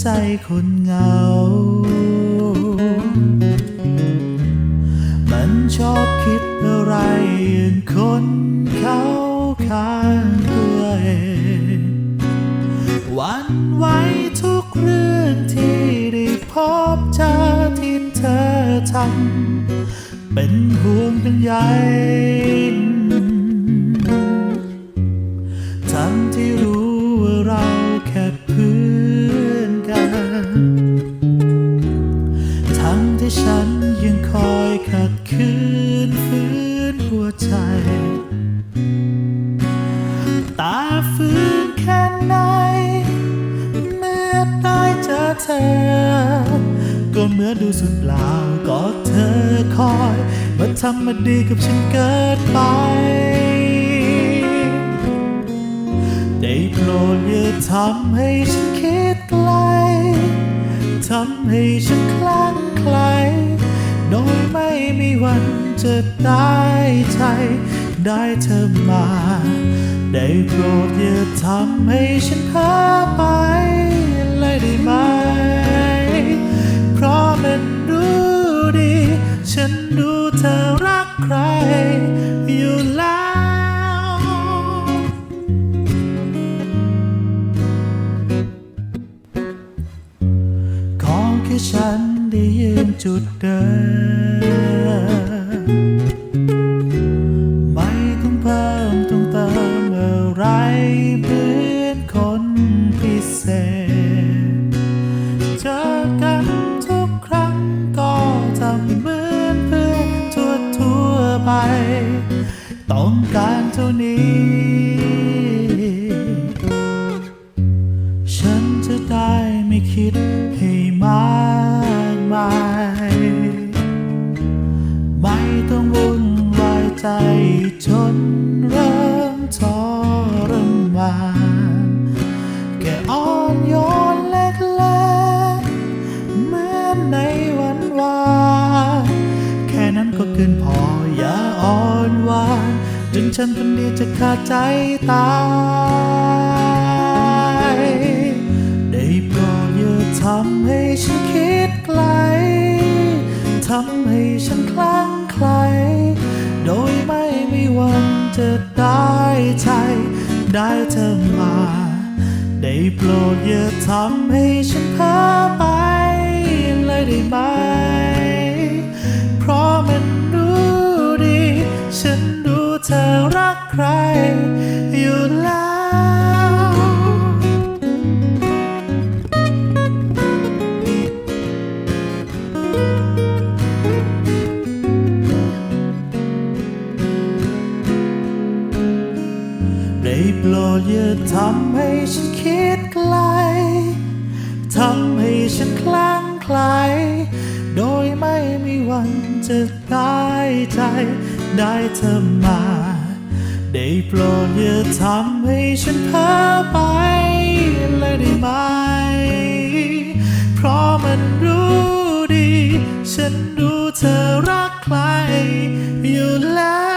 ใจคนเหงา มันชอบคิดอะไรอย่างคนเขาข้างตัวเองหวันไหวทุกเรื่องที่ได้พบเจอที่เธอทำเป็นห่วงเป็นใย เธอ ก็เหมื่อนดูสุดเปล่าก็เธอคอยมาทำมาดีกับฉันเกินไปได้โปรดอย่าทำให้ฉันคิดไกลทำให้ฉันคลั่งไคล้โดยไม่มีวันจะได้ใจ ได้เธอมา ได้โปรดอย่าทำให้ฉันเพ้อไป ได้ไหม เพราะมันรู้ดี ฉันรู้เธอรักใครอยู่แล้ว ขอแค่ฉันได้ยืนจุดเดิม ต้องการเท่านี้ ฉันจะได้ไม่คิดให้มากมาย จนฉันคนนี้จะขาดใจตายได้โปรดอย่าทำให้ฉันคิดไกลทำให้ฉันคลั่งไคล้โดยไม่มีวันจะได้ใจได้เธอมา ได้โปรดอย่าทำให้ฉันเพ้อไปเลยได้ไหม อทำให้ฉันคิดไกล ทำให้ฉันคลั่งไคล้โดยไม่มีวันจะได้ใจ ได้เธอมา ได้โปรดอย่าทำให้ฉันเพ้อไปเลยได้ไหม เพราะมันรู้ดี ฉันรู้เธอรักใครอยู่แล้ว